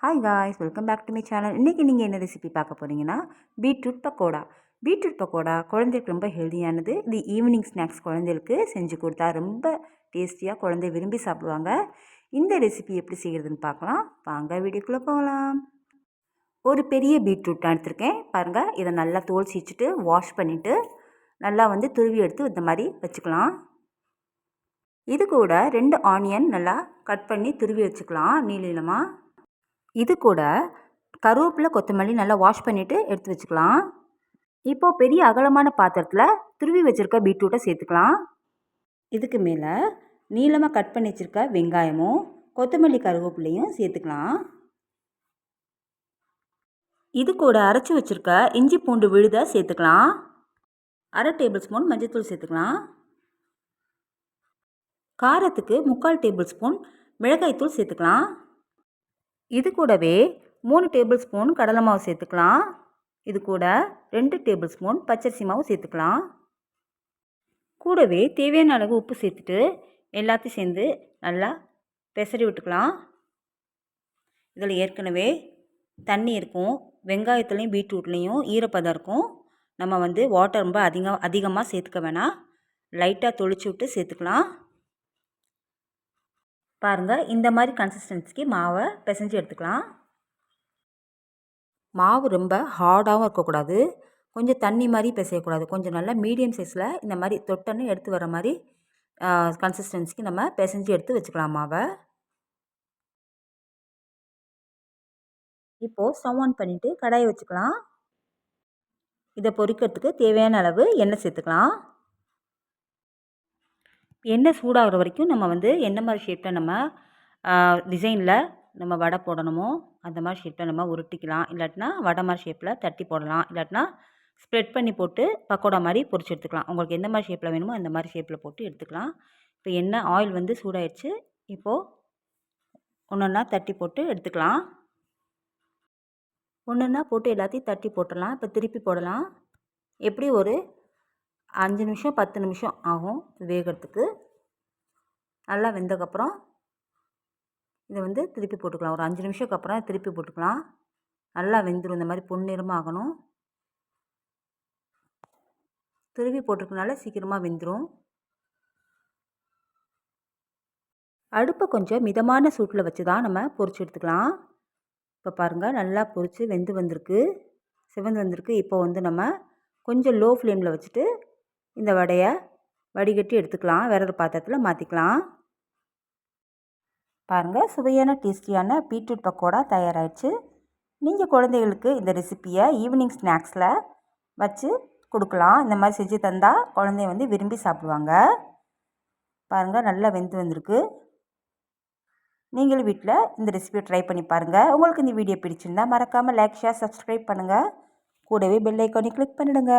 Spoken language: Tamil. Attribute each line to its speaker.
Speaker 1: Hi guys welcome back to my channel இன்றைக்கி நீங்கள் என்ன ரெசிபி பார்க்க போகிறீங்கன்னா பீட்ரூட் பக்கோடா பீட்ரூட் பக்கோடா குழந்தைக்கு ரொம்ப ஹெல்தியானது இது ஈவினிங் ஸ்நாக்ஸ் குழந்தைகளுக்கு செஞ்சு கொடுத்தா ரொம்ப டேஸ்டியாக குழந்தை விரும்பி சாப்பிடுவாங்க. இந்த ரெசிபி எப்படி செய்கிறதுன்னு பார்க்கலாம். வாங்க வீடியோக்குள்ளே போகலாம். ஒரு பெரிய பீட்ரூட் எடுத்திருக்கேன். பாருங்கள் இதை நல்லா தோல் சீச்சிட்டு வாஷ் பண்ணிவிட்டு நல்லா வந்து துருவி எடுத்து இந்த மாதிரி வச்சுக்கலாம். இது கூட ரெண்டு ஆனியன் நல்லா கட் பண்ணி துருவி வச்சுக்கலாம் நீளமாக இது கூட கருவேப்பிலை கொத்தமல்லி நல்லா வாஷ் பண்ணிவிட்டு எடுத்து வச்சுக்கலாம். இப்போது பெரிய அகலமான பாத்திரத்தில் துருவி வச்சுருக்க பீட்ரூட்டை சேர்த்துக்கலாம். இதுக்கு மேலே நீளமாக கட் பண்ணி வச்சுருக்க வெங்காயமும் கொத்தமல்லி கருவேப்பிலையும் சேர்த்துக்கலாம். இது கூட அரைச்சி வச்சுருக்க இஞ்சி பூண்டு விழுதை சேர்த்துக்கலாம். அரை டேபிள் ஸ்பூன் மஞ்சத்தூள் சேர்த்துக்கலாம். காரத்துக்கு முக்கால் டேபிள் ஸ்பூன் மிளகாய்த்தூள் சேர்த்துக்கலாம். இது கூடவே மூணு டேபிள் ஸ்பூன் கடலை மாவு சேர்த்துக்கலாம். இது கூட ரெண்டு டேபிள் ஸ்பூன் பச்சரிசி மாவு சேர்த்துக்கலாம். கூடவே தேவையான அளவு உப்பு சேர்த்துட்டு எல்லாத்தையும் சேர்ந்து நல்லா பெசரி விட்டுக்கலாம். இதில் ஏற்கனவே தண்ணி இருக்கும். வெங்காயத்துலேயும் பீட்ரூட்லேயும் ஈரப்பதம் இருக்கும். நம்ம வந்து வாட்டர் ரொம்ப அதிகம் அதிகமாக சேர்த்துக்க வேணாம். லைட்டாக தொளிச்சு விட்டு சேர்த்துக்கலாம். பாருங்கள் இந்த மாதிரி கன்சிஸ்டன்சிக்கு மாவை பிசைஞ்சு எடுத்துக்கலாம். மாவு ரொம்ப ஹார்டாகவும் இருக்கக்கூடாது. கொஞ்சம் தண்ணி மாதிரி பிசையக்கூடாது. கொஞ்சம் நல்லா மீடியம் சைஸில் இந்த மாதிரி தொட்டன்னு எடுத்து வர மாதிரி கன்சிஸ்டன்சிக்கு நம்ம பிசைஞ்சு எடுத்து வச்சுக்கலாம் மாவை. இப்போது ஸ்டவ் ஆன் பண்ணிவிட்டு கடாயை வச்சுக்கலாம். இதை பொரிக்கிறதுக்கு தேவையான அளவு எண்ணெய் சேர்த்துக்கலாம். எண்ணெய் சூடாகிற வரைக்கும் நம்ம வந்து என்ன மாதிரி ஷேப்பில் நம்ம டிசைனில் நம்ம வடை போடணுமோ அந்த மாதிரி ஷேப்பில் நம்ம உருட்டிக்கலாம். இல்லாட்டினா வடை மாதிரி ஷேப்பில் தட்டி போடலாம். இல்லாட்டினா ஸ்ப்ரெட் பண்ணி போட்டு பக்கோடா மாதிரி பொரிச்சு எடுத்துக்கலாம். உங்களுக்கு எந்த மாதிரி ஷேப்பில் வேணுமோ அந்த மாதிரி ஷேப்பில் போட்டு எடுத்துக்கலாம். இப்போ எண்ணெய் ஆயில் வந்து சூடாயிடுச்சு இப்போது ஒன்று ஒன்றா தட்டி போட்டு எடுத்துக்கலாம். ஒன்று ஒன்றா போட்டு எல்லாத்தையும் தட்டி போட்டுடலாம். இப்போ திருப்பி போடலாம். எப்படி ஒரு அஞ்சு நிமிஷம் பத்து நிமிஷம் ஆகும் வேகிறதுக்கு. நல்லா வெந்ததுக்கப்புறம் இதை வந்து திருப்பி போட்டுக்கலாம். ஒரு அஞ்சு நிமிஷத்துக்கு அப்புறம் திருப்பி போட்டுக்கலாம். நல்லா வெந்துடும் இந்த மாதிரி பொன்னிறமாக ஆகணும். திருப்பி போட்டிருக்கனால சீக்கிரமாக வெந்துடும் அடுப்பை கொஞ்சம் மிதமான சூட்டில் வச்சு தான் நம்ம பொறிச்சு எடுத்துக்கலாம். இப்போ பாருங்கள் நல்லா பொறிச்சு வெந்து வந்திருக்கு. சிவந்து வந்திருக்கு. இப்போ வந்து நம்ம கொஞ்சம் லோ ஃப்ளேமில் வச்சுட்டு இந்த வடையை வடிகட்டி எடுத்துக்கலாம். வேற ஒரு பாத்திரத்தில் மாற்றிக்கலாம் பாருங்கள் சுவையான டேஸ்டியான பீட்ரூட் பக்கோடா தயாராகிடுச்சு நீங்கள் குழந்தைகளுக்கு இந்த ரெசிப்பியை ஈவினிங் ஸ்நாக்ஸில் வச்சு கொடுக்கலாம். இந்த மாதிரி செஞ்சு தந்தால் குழந்தைய வந்து விரும்பி சாப்பிடுவாங்க. பாருங்கள் நல்லா வெந்து வந்திருக்கு. நீங்களும் வீட்டில் இந்த ரெசிபியை ட்ரை பண்ணி பாருங்கள் உங்களுக்கு இந்த வீடியோ பிடிச்சிருந்தால் மறக்காமல் லைக் ஷேர் சப்ஸ்கிரைப் பண்ணுங்கள் கூடவே பெல் ஐக்கானே கிளிக் பண்ணிவிடுங்க